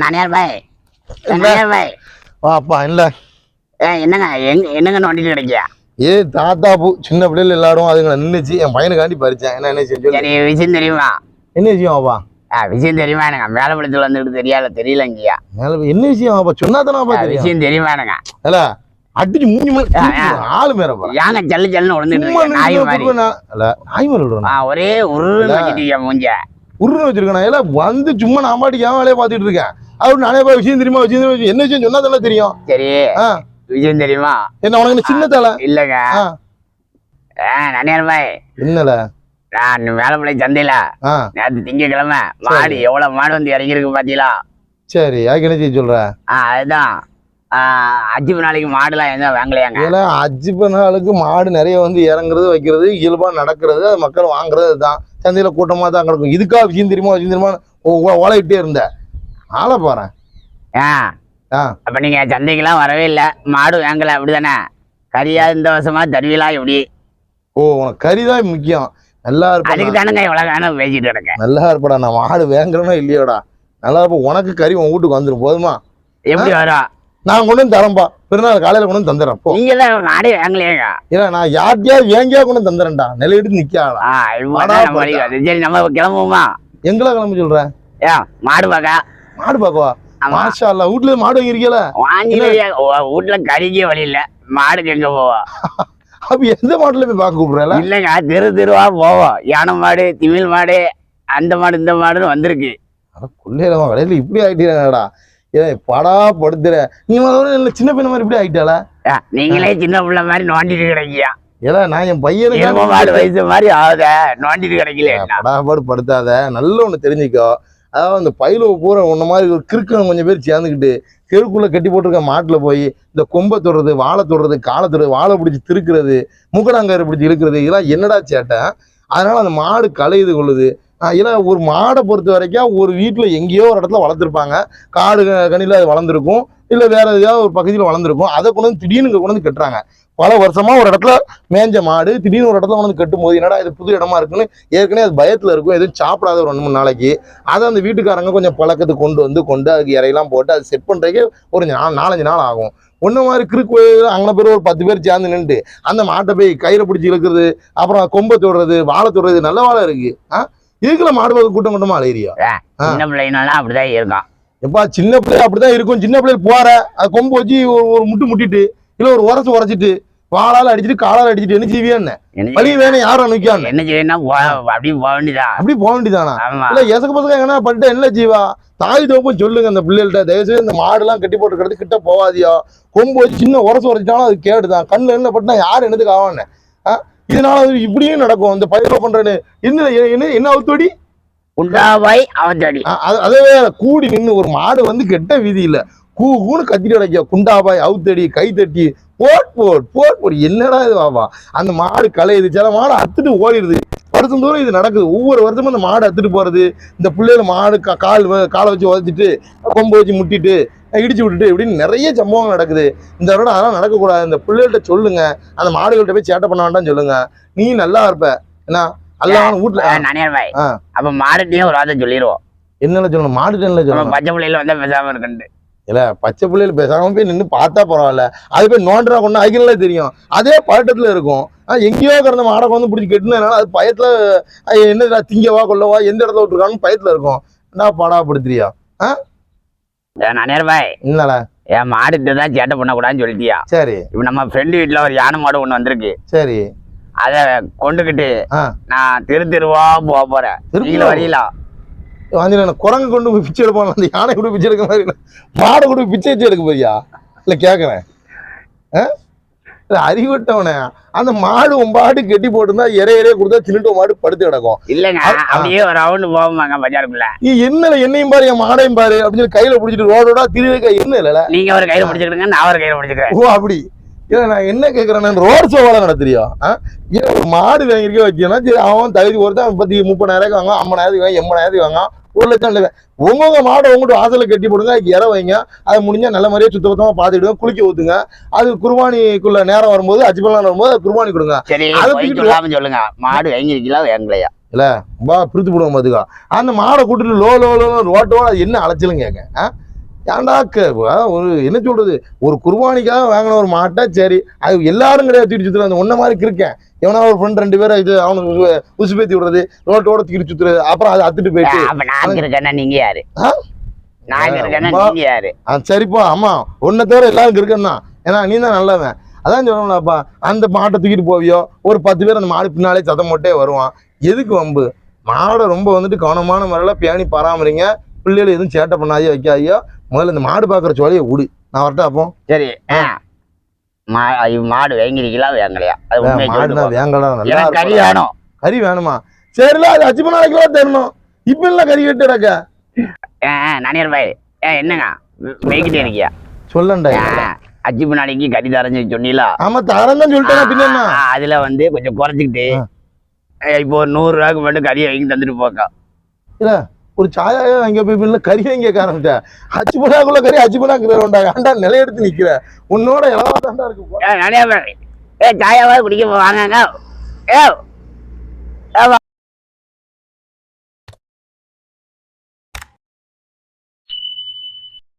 நானியார் பாய்? நானியார் பாய். வாப்பா இல்ல. என்னங்க எங்க என்னங்க நோண்டிட்டு கிடைக்கியா ஏ தாத்தா பூ சின்ன பிள்ளைகள் எல்லாரும் அதுங்களை நின்னுச்சு. என் பையனுக்காண்டி பறிச்சேன். என்ன என்ன செஞ்சு சரி விஷயம் தெரியுமா? என்ன விஷயம் வாப்பா? விஷயம் தெரியுமா எனக்கு? மேலப்படத்தில் வந்துட்டு தெரியல தெரியலங்கய்யா மேல என்ன விஷயம் வாப்பா? சொன்னா தானே விஷயம் தெரியுமா எனக்கு? இல்ல அடிச்சு மூஞ்சி மேல. ஆளு மேல யாங்க ஜல்லு ஜல்லுன்னு இருக்கு, நாய் மாதிரி. நாய் மேல விடுறேன் ஆ, ஒரே உருன்னு மூஞ்ச. உருன்னு வச்சிருக்கேன் இல்ல வந்து சும்மா நான் பாட்டுக்கு என் வேலையை பார்த்துட்டு இருக்கேன். அவரு நானே போய் விஷயம் தெரியுமா விஷயம்? என்ன விஷயம் சொன்னா தானே தெரியும். சரி. விஷயம் தெரியுமா? என்ன உனக்கு சின்ன தலை? இல்லங்க. நானியார் பாய். என்னல? நான் மேலப்படை சந்தையில நேற்று திங்கக்கிழமை மாடு எவ்வளவு மாடு வந்து இறங்கியிருக்கு பாத்தீங்களா? சரி அதுக்கு என்ன செய்ய சொல்ற? அதுதான். அஞ்சு நாளைக்கு மாடுலாம் எந்த வாங்கலையாங்க? ஏன்னா அஞ்சு நாளுக்கு மாடு நிறைய வந்து இறங்குறது வைக்கிறது இயல்பா நடக்கிறது மக்கள் வாங்குறது தான் சந்தையில கூட்டமா தான் கிடக்கும் இதுக்கா விஷயம் தெரியுமா? விஷயம் தெரியுமா? ஓலையிட்டே இருந்த. ஆளை பாறேன். ஆ. ஆ. அப்ப நீங்க சந்தைக்கெல்லாம் வரவே இல்லை. மாடு வாங்கல அப்படிதானே? கறியா இந்த வருஷமா தருவீலா எப்படி? ஓ உனக்கு கறிதான் முக்கியம். நல்லா அதுக்கு இருப்பா தானங்க இவ்வளவு வேணும் பேசிட்டு இருக்கேன். நல்லா இருப்படா. நான் மாடு வேங்குறேனோ இல்லையோடா. நல்லா இருப்ப உனக்கு கறி உன் வீட்டுக்கு வந்துடும் போதுமா? எப்படி வரும்? நான் கொண்டு வந்து தரேன்பா. பிறநாள் காலையில கொண்டு தந்துடுறேன். போ. நீங்க தான் மாடே வாங்கலையாங்க ஏன்னா நான் யார்கிட்டயாவது வேங்கியா கொண்டு வந்து தந்துடுறேன்டா நிலையிட்டு நிக்காடா. சரி நம்ம கிளம்புவோமா? எங்களா கிளம்ப சொல்ற? ஏ மாடு பார்க்க. மாடு பாக்கவா மாஷா அல்ல வீட்டுல மாடு வாங்கிருக்கல வாங்கி வீட்டுல கறிக்கே வழி இல்ல. மாடுக்கு எங்க போவோம் அப்ப எந்த மாட்டுல போய் பார்க்க கூப்பிடுறல இல்லைங்க தெரு தெருவா போவோம் யானை மாடு திமிழ் மாடு அந்த மாடு இந்த மாடுன்னு வந்திருக்கு. கொள்ளையில கடையில இப்படி ஆயிட்டீங்கடா. ஏ படா படுத்துற. நீ முதல்ல சின்ன பையன் மாதிரி இப்படி ஆயிட்டால நீங்களே சின்ன பிள்ளை மாதிரி நோண்டிட்டு கிடைக்கியா? ஏல நான் என் பையனுக்கு வயசு மாதிரி ஆகுத நோண்டிட்டு கிடைக்கல படாபாடு படுத்தாத. நல்ல ஒண்ணு தெரிஞ்சுக்கோ. அதாவது அந்த பயில பூரா உன்ன மாதிரி ஒரு கிறுக்கன் கொஞ்சம் பேர் சேர்ந்துக்கிட்டு தெருக்குள்ள கட்டி போட்டிருக்க மாட்டுல போய் இந்த கொம்பை தொடுறது வாழை தொடுறது காலை தொடுறது வாழை பிடிச்சி திருக்கிறது முக்கடாங்காரு பிடிச்சி இழுக்கிறது இதெல்லாம் என்னடா சேட்டை? அதனால அந்த மாடு கலையுது கொள்ளுது. ஏன்னா ஒரு மாடை பொறுத்த வரைக்கும் ஒரு வீட்டில் எங்கேயோ ஒரு இடத்துல வளர்த்துருப்பாங்க. காடு கனியில் அது வளர்ந்துருக்கும். இல்லை வேற எதையாவது ஒரு பகுதியில் வளர்ந்துருக்கும். அதை கொண்டு வந்து திடீர்னு கொண்டு வந்து கட்டுறாங்க. பல வருஷமா ஒரு இடத்துல மேஞ்ச மாடு திடீர்னு ஒரு இடத்துல கொண்டு வந்து கட்டும் போது என்னடா இது புது இடமா இருக்குன்னு ஏற்கனவே அது பயத்தில் இருக்கும். எதுவும் சாப்பிடாத ஒரு ரெண்டு மூணு நாளைக்கு அதை அந்த வீட்டுக்காரங்க கொஞ்சம் பழக்கத்துக்கு கொண்டு வந்து கொண்டு அதுக்கு இறையெல்லாம் போட்டு அது செட் பண்ணுறதுக்கே ஒரு நா- நாலஞ்சு நாள் ஆகும். ஒன்று மாதிரி கிறுக்கு அங்கே பேர் ஒரு பத்து பேர் சேர்ந்து நின்றுட்டு அந்த மாட்டை போய் கயிறை பிடிச்சி இழுக்கிறது அப்புறம் கொம்பை தொடுறது வாழை தொடுறது நல்ல வாழை இருக்கு. ஆ இதுக்குள்ள மாடு பார்க்க கூட்டம் கூட்டமா அலையிறியா. சின்ன பிள்ளைனாலும் அப்படிதான் இருக்கும் எப்பா சின்ன பிள்ளை அப்படிதான் இருக்கும். சின்ன பிள்ளைகள் போற அது கொம்பு வச்சு ஒரு முட்டு முட்டிட்டு இல்ல ஒரு உரசு உரைச்சிட்டு வாளால அடிச்சிட்டு காலால அடிச்சிட்டு என்ன செய்வியா என்ன? என்ன வழி வேணும் யாரும் நிக்கான்னு என்ன? செய்யணும் அப்படியே போக வேண்டியதான் அப்படி போக வேண்டியதானா? இல்ல எசக்கு பசங்க என்ன பண்ணிட்டு என்ன ஜீவா தாய் தோப்பும் சொல்லுங்க அந்த பிள்ளைகள்ட்ட தயவுசெய்து இந்த மாடுலாம் கட்டி போட்டு கிடந்து கிட்ட போகாதியோ கொம்பு வச்சு சின்ன உரசு உரைச்சிட்டாலும் அது கேடுதான். கண்ணுல என்ன பட்டினா யார் என்னதுக்கு ஆவான்னு? இதனால இப்படியும் நடக்கும். இந்த பயிர் பண்றேன்னு. என்ன என்ன என்ன அவுத்தோடி? உண்டாவாய் அவத்தடி. அ- அது- கூடி நின்று ஒரு மாடு வந்து கெட்ட வீதியில கூ கூன்னு கத்திட்டு கிடைக்க குண்டாபாய் அவுத்தடி கை தட்டி போட் போட் போட் போட். என்னடா இது வாவா அந்த மாடு கலையுது சில மாடு அத்துட்டு ஓடிடுது. வருஷம் தூரம் இது நடக்குது. ஒவ்வொரு வருஷமும் அந்த மாடு அத்துட்டு போறது. இந்த பிள்ளைகள் மாடு கால் காலை வச்சு உதச்சிட்டு கொம்பு வச்சு முட்டிட்டு இடிச்சு விட்டுட்டு இப்படின்னு நிறைய சம்பவம் நடக்குது. இந்த வருடம் அதெல்லாம் நடக்கக்கூடாது. இந்த பிள்ளைகள்ட்ட சொல்லுங்க. அந்த மாடுகள்கிட்ட போய் சேட்டை பண்ண வேண்டாம்னு சொல்லுங்க. நீ நல்லா இருப்ப. என்ன அல்லாம வீட்டுல. அப்ப மாடுட்டையும் ஒரு வார்த்தை சொல்லிடுவோம் என்னல சொல்லணும்? மாடுகிட்ட என்ன சொல்லணும்? பச்சை பிள்ளையில வந்தா பேசாம இருக்குன்னு இல்ல பச்சை பிள்ளைகள் பேசாம போய் நின்று பார்த்தா பரவாயில்ல. அது போய் நோண்டுறா கொண்டு அதுக்குனாலே தெரியும். அதே பழட்டத்துல இருக்கும். ஆனா எங்கேயோ கிடந்த மாடை வந்து பிடிச்சி கெட்டுனதுனால அது பயத்துல அது என்ன திங்கவா கொல்லவா எந்த இடத்துல விட்டுருக்கான்னு பயத்துல இருக்கும். என்ன பாடாப்படுத்துறியா நானியார் பாய் என்னல என் மாடுட்டு தான் சேட்டை பண்ணக்கூடாதுன்னு சொல்லிட்டியா? சரி. இப்ப நம்ம ஃப்ரெண்டு வீட்டுல ஒரு யானை மாடு ஒண்ணு வந்திருக்கு. சரி. அத கொண்டுகிட்டு ஆ. நான் தெரு தெருவா போக போறேன். திருப்பி நீங்கள வரீங்களா வந்து நான் குரங்கு கொண்டு போய் பிச்சை எடுப்பான் அந்த யானை போய் பிச்சை எடுக்க மாதிரி இல்ல. மாடை பிச்சை வச்சு எடுக்க போறியா? இல்ல கேக்குறேன். ஆ? இல்ல அறிவிட்டவனே. அந்த மாடு உம்பாடு கெட்டி போட்டிருந்தா இறைய இறைய கொடுத்தா சின்ன மாடு படுத்து கிடக்கும். ஆ. அப்படியே ஒரு ரவுண்டு போவாங்க பஜாருக்குள்ள. நீ என்னல என்னையும் பாரு என் மாடையும் பாரு அப்படின்னு சொல்லி கையில பிடிச்சிட்டு ரோடோட திருவிக்கா என்ன இல்லல நீங்க ஒரு கையில பிடிச்சிக்கிடுங்க நான் ஒரு கையில பிடிச்சிக்கிறேன். ஓ அப்படி. இல்ல நான் என்ன கேக்குறேன் ரோட் ஷோவால நடத்துறியா? ஏன் ஒரு மாடு வாங்கிருக்க வச்சீங்கன்னா சரி அவன் தகுதி ஒருத்தன் பத்தி முப்பதாயிரம் வாங்க ஐம்பதாயிரத்துக்கு வாங்க எண்பதாயிரத்துக்கு வாங்க ஒரு லட்சம் இல்லை. உங்க மாடை உங்கள்கிட்ட வாசல்ல கட்டி போடுங்க அதுக்கு இற வைங்க. அது முடிஞ்சா நல்ல மாதிரியே சுத்த பத்தமா பார்த்துக்கிடுங்க குளிக்க ஊத்துங்க. அது குர்பானிக்குள்ள நேரம் வரும்போது அஜிபலாம் வரும்போது அது குர்பானி கொடுங்க. அதை சொல்லுங்க. மாடு வாங்கிருக்கீங்களா வாங்கலையா வா பிரித்து போடுவோம் பாத்துக்கா. அந்த மாடை கூட்டிட்டு லோ லோ லோ ரோட்டோட என்ன அலைச்சலும் கேட்க ஆ ஏன்டா க- ஆ, ஒரு என்ன சொல்றது? ஒரு குர்பானிக்காக வாங்கின ஒரு மாட்டை சரி. அது எல்லாரும் கிடையாது தூக்கி அந்த ஒன்ன மாதிரி இருக்கேன். எவனா ஒரு ஃப்ரெண்ட் ரெண்டு பேரும் இது அவனுக்கு உசு- உசுப்பேத்தி விடுறது ரோட்டோட தூக்கி சுத்துறது அப்புறம் அதை அத்துட்டு போயிட்டு. அப்ப நாங்க இருக்கேன்னா நீங்க யாரு? இருக்கேன்னா சரிப்பா ஆமா உன்னை தவிர எல்லாரும் இருக்கேன் தான் ஏன்னா நீ தான் நல்லவன். அதான் சொல்லணும்லப்பா அந்த மாட்டை தூக்கிட்டு போவியோ? ஒரு பத்து பேர் அந்த மாடு பின்னாலே சத்தம் போட்டே வருவான். எதுக்கு வம்பு? மாடை ரொம்ப வந்துட்டு கவனமான முறையில் பேணி பராமரிங்க. பிள்ளைகள் எதுவும் சேட்டை பண்ணாதே வைக்காதியோ முதல்ல இந்த மாடு பார்க்குற சோழியை விடு நான் வரட்டா அப்போ? சரி மாடு வாங்கிருக்கீங்களா வாங்கலையா? மாடுனா. வேங்கலாம் நல்லா கறி. வேணும். கறி வேணுமா? சரில அது அச்சு நாளைக்கு தரணும். இப்ப எல்லாம் கறி கட்டு கிடக்க? ஆ, ஆ, நனியர் பாய். ஏ என்னங்க? வெயிக்கிட்டே இருக்கியா? சொல்லண்டா ஆ, அஜி நாளைக்கு கறி தரஞ்சு சொன்னீங்களா ஆமா தரேன் தான் சொல்லிட்டேன் பின்ன அதுல வந்து கொஞ்சம் குறைச்சிக்கிட்டு இப்போ ஒரு நூறு ரூபாய்க்கு மட்டும் கறியை வாங்கி தந்துட்டு போக்கா. ஒரு சாயாவே அங்கே போய் பின்ன கறி கேட்க ஆரம்பிச்சேன் அச்சு பண்ணாக்குள்ள கறி அச்சு பண்ணாக்குறா ஏன்டா நிலையெடுத்து நிற்கிற உன்னோட இளவா தாண்டா இருக்கு ஏ நனியர் சாயாவது குடிக்க வாங்க ஏ